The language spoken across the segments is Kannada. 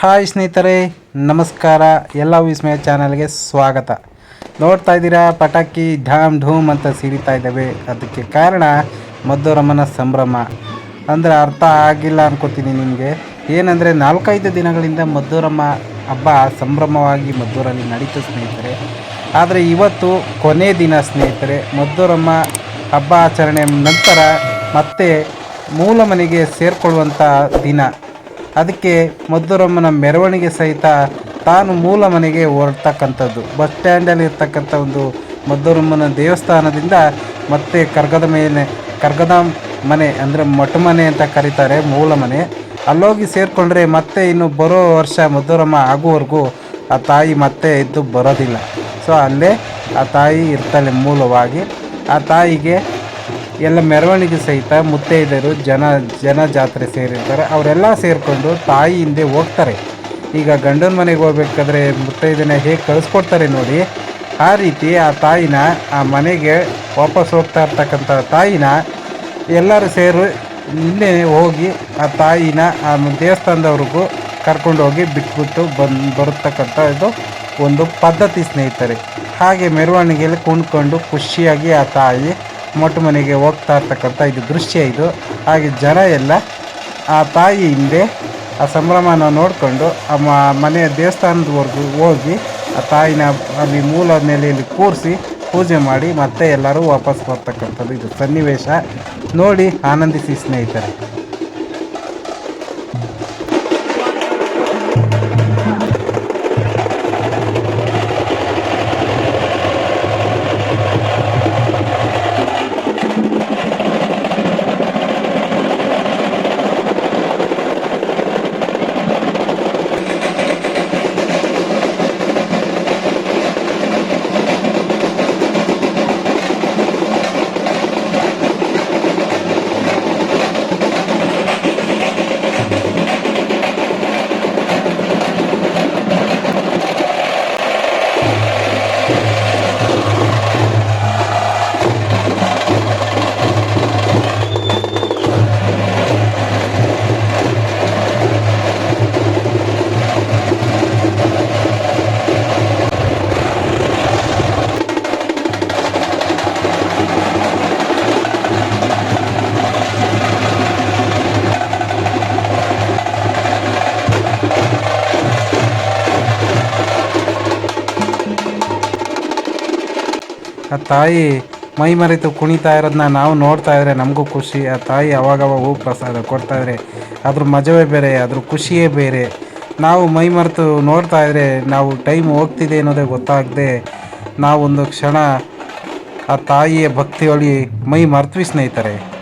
ಹಾಯ್ ಸ್ನೇಹಿತರೆ, ನಮಸ್ಕಾರ. ಎಲ್ಲ ವಿಸ್ಮಯ ಚಾನಲ್ಗೆ ಸ್ವಾಗತ. ನೋಡ್ತಾ ಇದ್ದೀರಾ, ಪಟಾಕಿ ಢಾಮ್ ಢೂಮ್ ಅಂತ ಸಿಡಿತಾ ಇದ್ದಾವೆ. ಅದಕ್ಕೆ ಕಾರಣ ಮದ್ದೂರಮ್ಮನ ಸಂಭ್ರಮ. ಅಂದರೆ ಅರ್ಥ ಆಗಿಲ್ಲ ಅನ್ಕೋತೀನಿ ನಿಮಗೆ. ಏನಂದರೆ ನಾಲ್ಕೈದು ದಿನಗಳಿಂದ ಮದ್ದೂರಮ್ಮ ಹಬ್ಬ ಸಂಭ್ರಮವಾಗಿ ಮದ್ದೂರಲ್ಲಿ ನಡೀತು ಸ್ನೇಹಿತರೆ. ಆದರೆ ಇವತ್ತು ಕೊನೆ ದಿನ ಸ್ನೇಹಿತರೆ. ಮದ್ದೂರಮ್ಮ ಹಬ್ಬ ಆಚರಣೆ ನಂತರ ಮತ್ತೆ ಮೂಲ ಮನೆಗೆ ಸೇರಿಕೊಳ್ಳುವಂಥ ದಿನ. ಅದಕ್ಕೆ ಮದ್ದೂರಮ್ಮನ ಮೆರವಣಿಗೆ ಸಹಿತ ತಾನು ಮೂಲ ಮನೆಗೆ ಹೊರಡ್ತಕ್ಕಂಥದ್ದು ಬಸ್ ಸ್ಟ್ಯಾಂಡಲ್ಲಿ ಇರ್ತಕ್ಕಂಥ ಒಂದು ಮದ್ದೂರಮ್ಮನ ದೇವಸ್ಥಾನದಿಂದ ಮತ್ತೆ ಕರ್ಗದ ಮೇಲೆ, ಕರ್ಗದ ಮನೆ ಅಂದರೆ ಮೊಟ್ಟ ಮನೆ ಅಂತ ಕರೀತಾರೆ, ಮೂಲ ಮನೆ. ಅಲ್ಲೋಗಿ ಸೇರಿಕೊಂಡ್ರೆ ಮತ್ತೆ ಇನ್ನು ಬರೋ ವರ್ಷ ಮದ್ದೂರಮ್ಮ ಆಗುವವರೆಗೂ ಆ ತಾಯಿ ಮತ್ತೆ ಇದ್ದು ಬರೋದಿಲ್ಲ. ಸೊ ಅಲ್ಲೇ ಆ ತಾಯಿ ಇರ್ತಾಳೆ ಮೂಲವಾಗಿ. ಆ ತಾಯಿಗೆ ಎಲ್ಲ ಮೆರವಣಿಗೆ ಸಹಿತ ಮುತ್ತೈದೆಯರು, ಜನ ಜನ ಜಾತ್ರೆ ಸೇರಿರ್ತಾರೆ. ಅವರೆಲ್ಲ ಸೇರಿಕೊಂಡು ತಾಯಿ ಹಿಂದೆ ಹೋಗ್ತಾರೆ. ಈಗ ಗಂಡನ ಮನೆಗೆ ಹೋಗ್ಬೇಕಾದ್ರೆ ಮುತ್ತೈದೆನ ಹೇಗೆ ಕಳಿಸ್ಕೊಡ್ತಾರೆ ನೋಡಿ. ಆ ರೀತಿ ಆ ತಾಯಿನ, ಆ ಮನೆಗೆ ವಾಪಸ್ ಹೋಗ್ತಾ ಇರ್ತಕ್ಕಂಥ ತಾಯಿನ ಎಲ್ಲರೂ ಸೇರಿ ನಿನ್ನೆ ಹೋಗಿ ಆ ತಾಯಿನ, ಆ ದೇವಸ್ಥಾನದವ್ರಿಗೂ ಕರ್ಕೊಂಡು ಹೋಗಿ ಬಿಟ್ಬಿಟ್ಟು ಬಂದು, ಬರತಕ್ಕಂಥ ಇದು ಒಂದು ಪದ್ಧತಿ ಸ್ನೇಹಿತರೆ. ಹಾಗೆ ಮೆರವಣಿಗೆಯಲ್ಲಿ ಕುಣ್ಕೊಂಡು ಖುಷಿಯಾಗಿ ಆ ತಾಯಿ ಮೊಟ್ಟ ಮನೆಗೆ ಹೋಗ್ತಾ ಇರ್ತಕ್ಕಂಥ ಇದು ದೃಶ್ಯ ಇದು. ಹಾಗೆ ಜನ ಎಲ್ಲ ಆ ತಾಯಿ ಹಿಂದೆ ಆ ಸಂಭ್ರಮನ ನೋಡಿಕೊಂಡು ಆ ಮನೆಯ ದೇವಸ್ಥಾನದವರೆಗೂ ಹೋಗಿ ಆ ತಾಯಿನ ಅಲ್ಲಿ ಮೂಲ ನೆಲೆಯಲ್ಲಿ ಕೂರಿಸಿ ಪೂಜೆ ಮಾಡಿ ಮತ್ತೆ ಎಲ್ಲರೂ ವಾಪಸ್ ಬರ್ತಕ್ಕಂಥದ್ದು ಇದು ಸನ್ನಿವೇಶ. ನೋಡಿ ಆನಂದಿಸಿ ಸ್ನೇಹಿತರೆ. ಆ ತಾಯಿ ಮೈ ಮರೆತು ಕುಣಿತಾ ಇರೋದನ್ನ ನಾವು ನೋಡ್ತಾ ಇದ್ರೆ ನಮಗೂ ಖುಷಿ. ಆ ತಾಯಿ ಅವಾಗವಾಗ ಹೂ ಪ್ರಸಾದ ಕೊಡ್ತಾ ಇದ್ರೆ ಅದ್ರ ಮಜವೇ ಬೇರೆ ಅದ್ರ ಖುಷಿಯೇ ಬೇರೆ. ನಾವು ಮೈ ಮರೆತು ನೋಡ್ತಾ ಇದ್ರೆ ನಾವು ಟೈಮ್ ಹೋಗ್ತಿದೆ ಅನ್ನೋದೇ ಗೊತ್ತಾಗದೆ ನಾವೊಂದು ಕ್ಷಣ ಆ ತಾಯಿಯ ಭಕ್ತಿಯೊಳಿ ಮೈ ಮರ್ತ್ವಿ ಸ್ನೇಹಿತರೆ.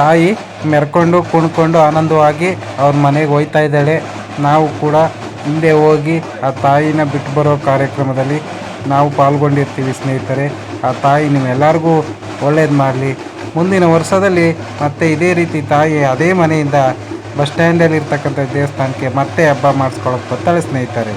ತಾಯಿ ಮೆರ್ಕೊಂಡು ಕುಣ್ಕೊಂಡು ಆನಂದವಾಗಿ ಅವ್ರ ಮನೆಗೆ ಹೋಯ್ತಾ ಇದ್ದಾಳೆ. ನಾವು ಕೂಡ ಹಿಂದೆ ಹೋಗಿ ಆ ತಾಯಿನ ಬಿಟ್ಟು ಬರೋ ಕಾರ್ಯಕ್ರಮದಲ್ಲಿ ನಾವು ಪಾಲ್ಗೊಂಡಿರ್ತೀವಿ ಸ್ನೇಹಿತರೆ. ಆ ತಾಯಿ ನಿಮ್ಮೆಲ್ಲರಿಗೂ ಒಳ್ಳೇದು ಮಾಡಲಿ. ಮುಂದಿನ ವರ್ಷದಲ್ಲಿ ಮತ್ತೆ ಇದೇ ರೀತಿ ತಾಯಿ ಅದೇ ಮನೆಯಿಂದ ಬಸ್ ಸ್ಟ್ಯಾಂಡಲ್ಲಿ ಇರ್ತಕ್ಕಂಥ ದೇವಸ್ಥಾನಕ್ಕೆ ಮತ್ತೆ ಹಬ್ಬ ಮಾಡಿಸ್ಕೊಳಕ್ಕೆ ಬರ್ತಾಳೆ ಸ್ನೇಹಿತರೆ.